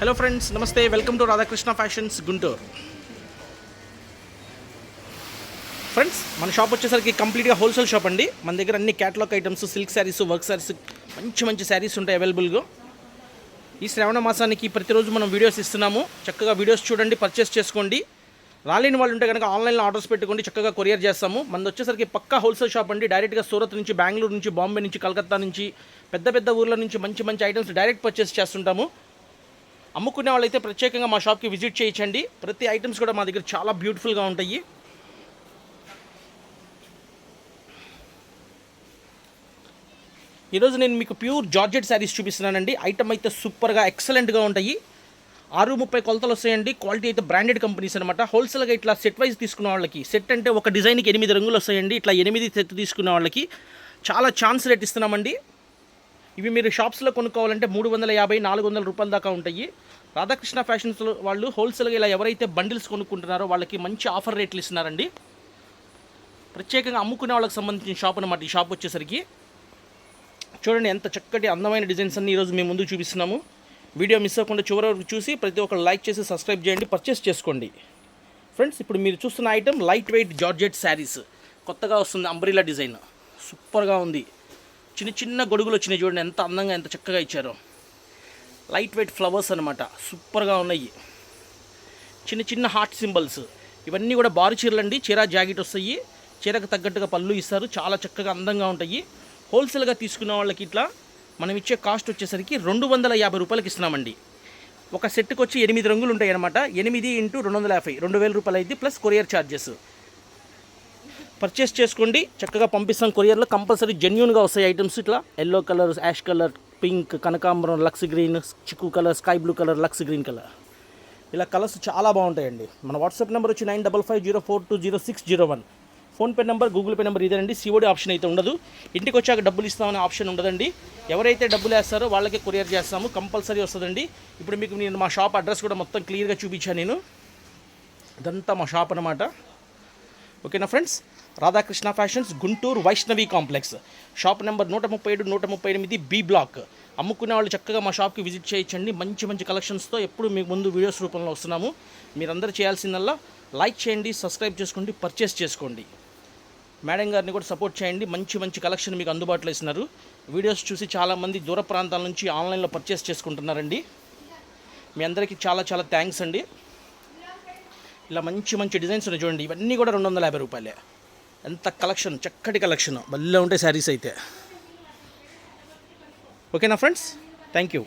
Hello friends నమస్తే welcome to Radhakrishna fashions Guntur friends మన shop వచ్చేసరికి కంప్లీట్గా హోల్సేల్ షాప్ అండి. మన దగ్గర అన్ని catalogue items silk saris work saris మంచి మంచి శారీస్ ఉంటాయి అవైలబుల్గా ఈ శ్రావణ మాసానికి ప్రతిరోజు మనం వీడియోస్ ఇస్తున్నాము. చక్కగా వీడియోస్ చూడండి పర్చేస్ చేసుకోండి. రాలేని వాళ్ళు ఉంటే కనుక ఆన్లైన్లో ఆర్డర్స్ పెట్టుకోండి చక్కగా కొరియర్ చేస్తాము. మనది వచ్చేసరికి పక్కా హోల్సేల్ షాప్ అండి. డైరెక్ట్గా సూరత్ నుంచి బెంగళూరు నుంచి బాంబే నుంచి కలకత్తా నుంచి పెద్ద పెద్ద ఊర్ల నుంచి మంచి మంచి ఐటమ్స్ డైరెక్ట్ పర్చేస్ చేస్తుంటాము. అమ్ముకునే వాళ్ళైతే ప్రత్యేకంగా మా షాప్కి విజిట్ చేయించండి. ప్రతి ఐటమ్స్ కూడా మా దగ్గర చాలా బ్యూటిఫుల్గా ఉంటాయి. ఈరోజు నేను మీకు ప్యూర్ జార్జెట్ శారీస్ చూపిస్తున్నానండి. ఐటమ్ అయితే సూపర్గా ఎక్సలెంట్గా ఉంటాయి. ఆరు ముప్పై కొలతలు వస్తాయండి. క్వాలిటీ అయితే బ్రాండెడ్ కంపెనీస్ అనమాట హోల్సేల్గా ఇట్లా సెట్ వైజ్ తీసుకున్న వాళ్ళకి సెట్ అంటే ఒక డిజైన్కి ఎనిమిది రంగులు వస్తాయండి. ఇట్లా ఎనిమిది సెట్ తీసుకున్న వాళ్ళకి చాలా ఛాన్స్ రేట్ ఇస్తున్నామండి. ఇవి మీరు షాప్స్లో కొనుక్కోవాలంటే మూడు వందల యాభై నాలుగు వందల రూపాయల దాకా ఉంటాయి. రాధాకృష్ణ ఫ్యాషన్స్ వాళ్ళు హోల్సేల్గా ఇలా ఎవరైతే బండిల్స్ కొనుక్కుంటున్నారో వాళ్ళకి మంచి ఆఫర్ రేట్లు ఇస్తున్నారండి. ప్రత్యేకంగా అమ్ముకునే వాళ్ళకి సంబంధించిన షాప్ అనమాట ఈ షాప్ వచ్చేసరికి. చూడండి ఎంత చక్కటి అందమైన డిజైన్స్ అన్ని ఈరోజు మేము ముందు చూపిస్తున్నాము. వీడియో మిస్ అవ్వకుండా చివరి వరకు చూసి ప్రతి ఒక్కరు లైక్ చేసి సబ్స్క్రైబ్ చేయండి పర్చేస్ చేసుకోండి. ఫ్రెండ్స్ ఇప్పుడు మీరు చూస్తున్న item light weight georgette saris. కొత్తగా వస్తుంది అంబ్రిలా డిజైన్. సూపర్గా ఉంది. చిన్న చిన్న గొడుగులు వచ్చినాయి చూడండి ఎంత అందంగా ఎంత చక్కగా ఇచ్చారో. లైట్ వెయిట్ ఫ్లవర్స్ అనమాట సూపర్గా ఉన్నాయి. చిన్న చిన్న హార్ట్ సింబల్స్ ఇవన్నీ కూడా బారు చీరలు అండి చీర జాకెట్ వస్తాయి. చీరకు తగ్గట్టుగా పళ్ళు ఇస్తారు. చాలా చక్కగా అందంగా ఉంటాయి. హోల్సేల్గా తీసుకున్న వాళ్ళకి ఇట్లా మనం ఇచ్చే కాస్ట్ వచ్చేసరికి రెండు వందల యాభై రూపాయలకి ఇస్తున్నామండి. ఒక సెట్కి వచ్చి ఎనిమిది రంగులు ఉంటాయి అనమాట ఎనిమిది ఇంటూ రెండు వందల యాభై. రెండు వేల రూపాయలు అయితే ప్లస్ కొరియర్ ఛార్జెస్ పర్చేస్ చేసుకోండి. చక్కగా పంపిస్తాం కొరియర్లో. కంపల్సరీ జెన్యున్గా వస్తాయి ఐటమ్స్ ఇట్లా. Yellow colour ash colour pink కనకాంబరం lux green chikoo colour sky blue colour lux green colour ఇలా కలర్స్ చాలా బాగుంటాయండి. మన వాట్సాప్ నెంబర్ వచ్చి nine double five zero four two zero six zero one PhonePe number Google Pay number ఇదేనండి. COD option అయితే ఉండదు. ఇంటికి వచ్చాక డబ్బులు ఇస్తామనే ఆప్షన్ ఉండదండి. ఎవరైతే డబ్బులు వేస్తారో వాళ్ళకి కొరియర్ చేస్తాము. కంపల్సరీ వస్తుందండి. ఇప్పుడు మీకు నేను మా షాప్ అడ్రస్ కూడా మొత్తం క్లియర్గా చూపించాను నేను. ఇదంతా మా షాప్ అనమాట ఓకేనా friends Radhakrishna fashions Guntur Vaishnavi complex. Shop number నూట ముప్పై ఏడు నూట ముప్పై ఎనిమిది బి బ్లాక్. అమ్ముకునే వాళ్ళు చక్కగా మా షాప్కి విజిట్ చేయించండి. మంచి మంచి కలెక్షన్స్తో ఎప్పుడు మీకు ముందు వీడియోస్ రూపంలో వస్తున్నాము. మీరందరూ చేయాల్సిందల్లా లైక్ చేయండి సబ్స్క్రైబ్ చేసుకోండి పర్చేస్ చేసుకోండి. మేడం గారిని కూడా సపోర్ట్ చేయండి. మంచి మంచి కలెక్షన్ మీకు అందుబాటులో ఇస్తున్నారు. వీడియోస్ చూసి చాలామంది దూర ప్రాంతాల నుంచి ఆన్లైన్లో పర్చేస్ చేసుకుంటున్నారండి. మీ అందరికీ చాలా చాలా థ్యాంక్స్ అండి. ఇలా మంచి మంచి డిజైన్స్ ఉన్నాయి చూడండి. ఇవన్నీ కూడా రెండు వందల యాభై రూపాయలే. ఎంత కలెక్షన్ చక్కటి కలెక్షన్. భలే ఉంటాయి శారీస్ అయితే. ఓకేనా ఫ్రెండ్స్? Thank you.